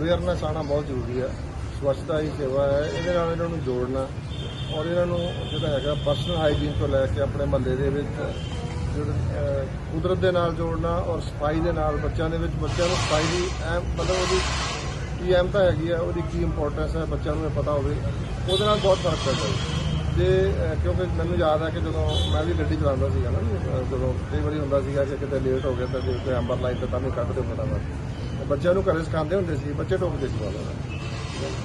Awareness ਆਣਾ ਬਹੁਤ ਜ਼ਰੂਰੀ ਹੈ। ਸਵੱਛਤਾ ਹੀ ਸੇਵਾ ਹੈ ਇਹਦੇ ਨਾਲ ਇਹਨਾਂ ਨੂੰ ਜੋੜਨਾ ਔਰ ਇਹਨਾਂ ਨੂੰ ਜਿਹੜਾ ਹੈਗਾ ਪਰਸਨਲ ਹਾਈਜੀਨ ਤੋਂ ਲੈ ਕੇ ਆਪਣੇ ਮਹੱਲੇ ਦੇ ਵਿੱਚ ਜਿਹੜਾ ਕੁਦਰਤ ਦੇ ਨਾਲ ਜੋੜਨਾ ਔਰ ਸਫ਼ਾਈ ਦੇ ਨਾਲ ਬੱਚਿਆਂ ਦੇ ਵਿੱਚ ਬੱਚਿਆਂ ਨੂੰ ਸਫ਼ਾਈ ਦੀ ਅਹਿਮ ਮਤਲਬ ਉਹਦੀ ਕੀ ਅਹਿਮਤਾ ਹੈਗੀ ਹੈ ਉਹਦੀ ਕੀ ਇੰਪੋਰਟੈਂਸ ਹੈ ਬੱਚਿਆਂ ਨੂੰ ਇਹ ਪਤਾ ਹੋਵੇ ਉਹਦੇ ਨਾਲ ਬਹੁਤ ਫ਼ਰਕ ਪੈਂਦਾ ਹੈ ਜੇ ਕਿਉਂਕਿ ਮੈਨੂੰ ਯਾਦ ਹੈ ਕਿ ਜਦੋਂ ਮੈਂ ਵੀ ਗੱਡੀ ਚਲਾਉਂਦਾ ਸੀਗਾ ਨਾ ਅਹ, ਜਦੋਂ ਕਈ ਵਾਰੀ ਹੁੰਦਾ ਸੀਗਾ ਕਿ ਕਿਤੇ ਲੇਟ ਹੋ ਗਿਆ ਤਾਂ ਜੇ ਕੋਈ ਅੰਬਰ ਲਾਈਨ ਤੇ ਤਾਂ ਵੀ ਕੱਢ ਦਿਓ ਫਟਾਫਟ। ਬੱਚਿਆਂ ਨੂੰ ਘਰੇ ਸਿਖਾਉਂਦੇ ਹੁੰਦੇ ਸੀ, ਬੱਚੇ ਟੋਕਦੇ ਸੀ ਵਾਲਾ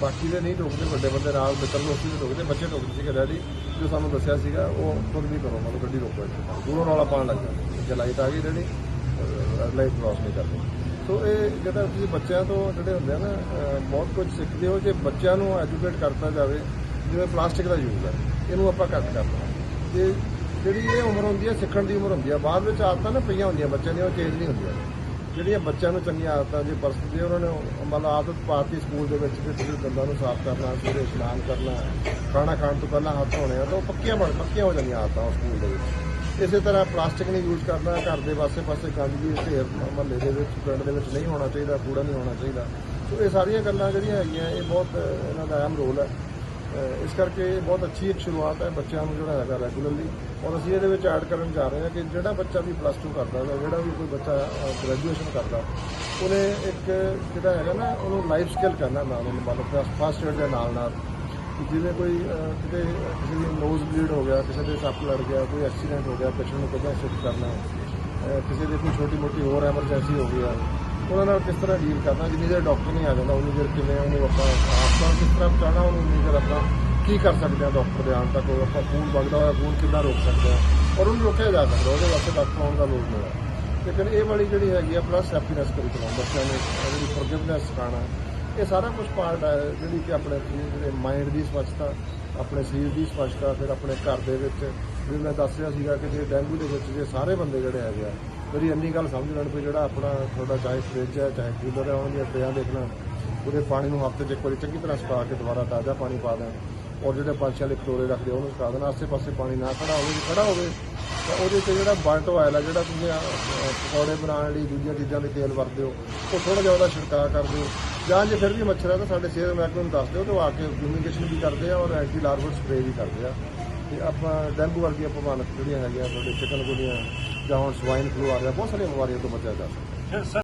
ਬਾਕੀ ਦੇ ਨਹੀਂ ਟੋਕਦੇ, ਵੱਡੇ ਬੰਦੇ ਨਾਲ ਮਿੱਤਰ ਲੋਕੀ ਵੀ ਟੋਕਦੇ, ਬੱਚੇ ਟੋਕਦੇ ਸੀਗੇ ਡੈਡੀ, ਜੋ ਸਾਨੂੰ ਦੱਸਿਆ ਸੀਗਾ, ਉਹ ਖੁਦ ਵੀ ਕਰੋ ਮਤਲਬ ਗੱਡੀ ਰੋਕੋ ਇੱਥੇ। ਦੂਰੋਂ ਰੌਲਾ ਪਾਉਣ ਲੱਗ ਜਾਂਦੇ ਜੇ ਲਾਈਟ ਆ ਗਈ ਡੈਡੀ ਰੈਡ ਲਾਈਟ ਕ੍ਰਾਸ ਨਹੀਂ ਕਰਦੇ। ਸੋ ਇਹ ਜਿਹੜਾ ਤੁਸੀਂ ਬੱਚਿਆਂ ਤੋਂ ਜਿਹੜੇ ਹੁੰਦੇ ਆ ਨਾ ਬਹੁਤ ਕੁਝ ਸਿੱਖਦੇ ਹੋ, ਜੇ ਬੱਚਿਆਂ ਨੂੰ ਐਜੂਕੇਟ ਕਰਤਾ ਜਾਵੇ, ਜਿਵੇਂ ਪਲਾਸਟਿਕ ਦਾ ਯੂਜ਼ ਹੈ ਇਹਨੂੰ ਆਪਾਂ ਘੱਟ ਕਰਨਾ ਤੇ ਜਿਹੜੀ ਇਹ ਉਮਰ ਹੁੰਦੀ ਹੈ ਸਿੱਖਣ ਦੀ ਉਮਰ ਹੁੰਦੀ ਹੈ ਬਾਅਦ ਵਿੱਚ ਆਦਤਾਂ ਨਾ ਪਈਆਂ ਹੁੰਦੀਆਂ ਬੱਚਿਆਂ ਦੀਆਂ, ਉਹ ਚੇਂਜ ਨਹੀਂ ਹੁੰਦੀਆਂ। ਜਿਹੜੀਆਂ ਬੱਚਿਆਂ ਨੂੰ ਚੰਗੀਆਂ ਆਦਤਾਂ ਜੇ ਪਰਸਤ ਉਹਨਾਂ ਨੇ ਮਤਲਬ ਆਦਤ ਪਾਤੀ ਸਕੂਲ ਦੇ ਵਿੱਚ ਕਿ ਤੁਸੀਂ ਦੰਦਾਂ ਨੂੰ ਸਾਫ਼ ਕਰਨਾ, ਸਵੇਰੇ ਇਸ਼ਨਾਨ ਕਰਨਾ, ਖਾਣਾ ਖਾਣ ਤੋਂ ਪਹਿਲਾਂ ਹੱਥ ਧੋਣੇ ਆ, ਤਾਂ ਉਹ ਪੱਕੀਆਂ ਬਣ, ਪੱਕੀਆਂ ਹੋ ਜਾਂਦੀਆਂ ਆਦਤਾਂ ਉਹ ਸਕੂਲ ਦੇ ਵਿੱਚ। ਇਸੇ ਤਰ੍ਹਾਂ ਪਲਾਸਟਿਕ ਨਹੀਂ ਯੂਜ਼ ਕਰਨਾ, ਘਰ ਦੇ ਵਾਸੇ-ਪਾਸੇ ਗੰਦਗੀ, ਢੇਰ ਮਹੱਲੇ ਦੇ ਵਿੱਚ, ਪਿੰਡ ਦੇ ਵਿੱਚ ਨਹੀਂ ਹੋਣਾ ਚਾਹੀਦਾ, ਕੂੜਾ ਨਹੀਂ ਹੋਣਾ ਚਾਹੀਦਾ। ਸੋ ਇਹ ਸਾਰੀਆਂ ਗੱਲਾਂ ਜਿਹੜੀਆਂ ਹੈਗੀਆਂ, ਇਹ ਬਹੁਤ ਇਹਨਾਂ ਦਾ ਅਹਿਮ ਰੋਲ ਹੈ ਇਸ ਕਰਕੇ ਬਹੁਤ ਅੱਛੀ ਇੱਕ ਸ਼ੁਰੂਆਤ ਹੈ ਬੱਚਿਆਂ ਨੂੰ ਜਿਹੜਾ ਹੈਗਾ ਰੈਗੂਲਰਲੀ ਔਰ ਅਸੀਂ ਇਹਦੇ ਵਿੱਚ ਐਡ ਕਰਨ ਜਾ ਰਹੇ ਹਾਂ ਕਿ ਜਿਹੜਾ ਬੱਚਾ ਵੀ ਪਲੱਸ 2 ਕਰਦਾ ਹੈ ਜਿਹੜਾ ਵੀ ਕੋਈ ਬੱਚਾ ਗ੍ਰੈਜੂਏਸ਼ਨ ਕਰਦਾ, ਉਹਨੇ ਇੱਕ ਜਿਹੜਾ ਹੈਗਾ ਨਾ, ਉਹਨੂੰ ਲਾਈਫ ਸਕਿੱਲ ਕਰਨਾ ਨਾਲ ਉਹਨੂੰ, ਮਤਲਬ ਫਸਟ ਏਡ ਦੇ ਨਾਲ ਨਾਲ। ਜਿਵੇਂ ਕੋਈ ਕਿਤੇ ਕਿਸੇ ਦੀ ਨੋਜ਼ ਬਲੀਡ ਹੋ ਗਿਆ, ਕਿਸੇ ਦੇ ਸੱਪ ਲੜ ਗਿਆ, ਕੋਈ ਐਕਸੀਡੈਂਟ ਹੋ ਗਿਆ ਪੇਸ਼ੈਂਟ ਨੂੰ ਕਿੱਦਾਂ ਸ਼ਿਫਟ ਕਰਨਾ ਕਿਸੇ ਦੀ ਕੋਈ ਛੋਟੀ ਮੋਟੀ ਹੋਰ ਐਮਰਜੈਂਸੀ ਹੋ ਗਈ ਆ ਉਹਨਾਂ ਨਾਲ ਕਿਸ ਤਰ੍ਹਾਂ ਡੀਲ ਕਰਨਾ, ਜਿੰਨੀ ਦੇਰ ਡਾਕਟਰ ਨਹੀਂ ਆ ਜਾਂਦਾ, ਉਨੀ ਦੇਰ ਕਿਵੇਂ ਉਹਨੂੰ ਆਪਾਂ ਆਪਾਂ ਕਿਸ ਤਰ੍ਹਾਂ ਬਚਾਉਣਾ ਉਹਨੂੰ ਉਨੀ ਦੇਰ ਆਪਾਂ ਕੀ ਕਰ ਸਕਦੇ ਹਾਂ ਡਾਕਟਰ ਦੇ ਆਉਣ ਤੱਕ ਉਹ ਆਪਾਂ ਖੂਨ ਵਗਦਾ ਹੋਇਆ, ਖੂਨ ਕਿੱਦਾਂ ਰੋਕ ਸਕਦੇ ਹਾਂ? ਔਰ ਉਹਨੂੰ ਰੋਕਿਆ ਜਾ ਸਕਦਾ, ਉਹਦੇ ਵਾਸਤੇ ਡਾਕਟਰ ਆਉਣ ਦਾ ਲੋੜ ਨਹੀਂ ਹੈ। ਲੇਕਿਨ ਇਹ ਵਾਲੀ ਜਿਹੜੀ ਹੈਗੀ ਆ ਪਲੱਸ ਹੈਪੀਨੈਸ ਕਰਿਕੂਲਮ ਬੱਚਿਆਂ ਨੂੰ ਜਿਹੜੀ ਫੋਰਗਿਵਨੈਸ ਸਿਖਾਉਣਾ। ਇਹ ਸਾਰਾ ਕੁਝ ਪਾਰਟ ਹੈ, ਜਿਹੜੀ ਕਿ ਆਪਣੇ ਜਿਹੜੇ ਮਾਈਂਡ ਦੀ ਸਵੱਛਤਾ, ਆਪਣੇ ਸਰੀਰ ਦੀ ਸਵੱਛਤਾ, ਫਿਰ ਆਪਣੇ ਘਰ ਦੇ ਵਿੱਚ ਵੀ ਮੈਂ ਦੱਸ ਰਿਹਾ ਸੀਗਾ ਕਿ ਜੇ ਡੈਂਗੂ ਦੇ ਵਿੱਚ ਜੇ ਸਾਰੇ ਬੰਦੇ ਜਿਹੜੇ ਹੈਗੇ ਆ, ਮੇਰੀ ਇੰਨੀ ਗੱਲ ਸਮਝ ਲੈਣ ਵੀ ਜਿਹੜਾ ਆਪਣਾ ਤੁਹਾਡਾ ਚਾਹੇ ਫ੍ਰਿਜ ਹੈ, ਚਾਹੇ ਕੂਲਰ ਹੈ, ਉਹਨਾਂ ਦੀਆਂ ਟਰੇਆਂ ਦੇਖਣਾ। ਉਹਦੇ ਪਾਣੀ ਨੂੰ ਹਫ਼ਤੇ 'ਚ ਇੱਕ ਵਾਰੀ ਚੰਗੀ ਤਰ੍ਹਾਂ ਸੁਕਾ ਕੇ ਦੁਬਾਰਾ ਤਾਜ਼ਾ ਪਾਣੀ ਪਾ ਦੇਣ ਔਰ ਜਿਹੜੇ ਪੰਛੀਆਂ ਦੇ ਕਟੋਰੇ ਰੱਖਦੇ ਉਹਨੂੰ ਸੁਕਾ ਦੇਣਾ, ਆਸੇ-ਪਾਸੇ ਪਾਣੀ ਨਾ ਖੜਾ ਹੋਵੇ ਖੜਾ ਹੋਵੇ, ਤਾਂ ਉਹਦੇ ਤੇ ਜਿਹੜਾ ਬਲਟ ਆਇਲ ਆ, ਜਿਹੜਾ ਤੁਸੀਂ ਪਕੌੜੇ ਬਣਾਉਣ ਲਈ ਦੂਜੀਆਂ ਚੀਜ਼ਾਂ ਲਈ ਤੇਲ ਵਰਤਦੇ ਹੋ, ਉਹ ਥੋੜਾ ਜਿਹਾ ਉਹਦਾ ਛਿੜਕਾਅ ਕਰ ਦਿਓ ਜਾਂ ਜੇ ਫਿਰ ਵੀ ਮੱਛਰ ਹੈ ਤਾਂ ਸਾਡੇ ਸਿਹਤ ਮਹਿਕਮੇ ਨੂੰ ਦੱਸ ਦਿਓ, ਤੇ ਉਹ ਆ ਕੇ ਫਿਊਮੀਗੇਸ਼ਨ ਵੀ ਕਰਦੇ ਆ ਔਰ ਐਂਟੀ ਲਾਰਵਲ ਸਪਰੇਅ ਵੀ ਕਰਦੇ ਆ। ਤੇ ਆਪਾਂ ਡੈਂਗੂ ਵਰਗੀਆਂ ਭਵਾਨਕ ਜਿਹੜੀਆਂ ਹੈਗੀਆਂ, ਤੁਹਾਡੇ ਚਿਕਨ ਗੁਨੀਆਂ ਜਾਂ ਹੁਣ ਸਵਾਈਨ ਫਲੂ ਆ ਰਿਹਾ, ਬਹੁਤ ਸਾਰੀਆਂ ਬਿਮਾਰੀਆਂ ਤੋਂ ਬਚਿਆ ਜਾ ਸਕਦਾ।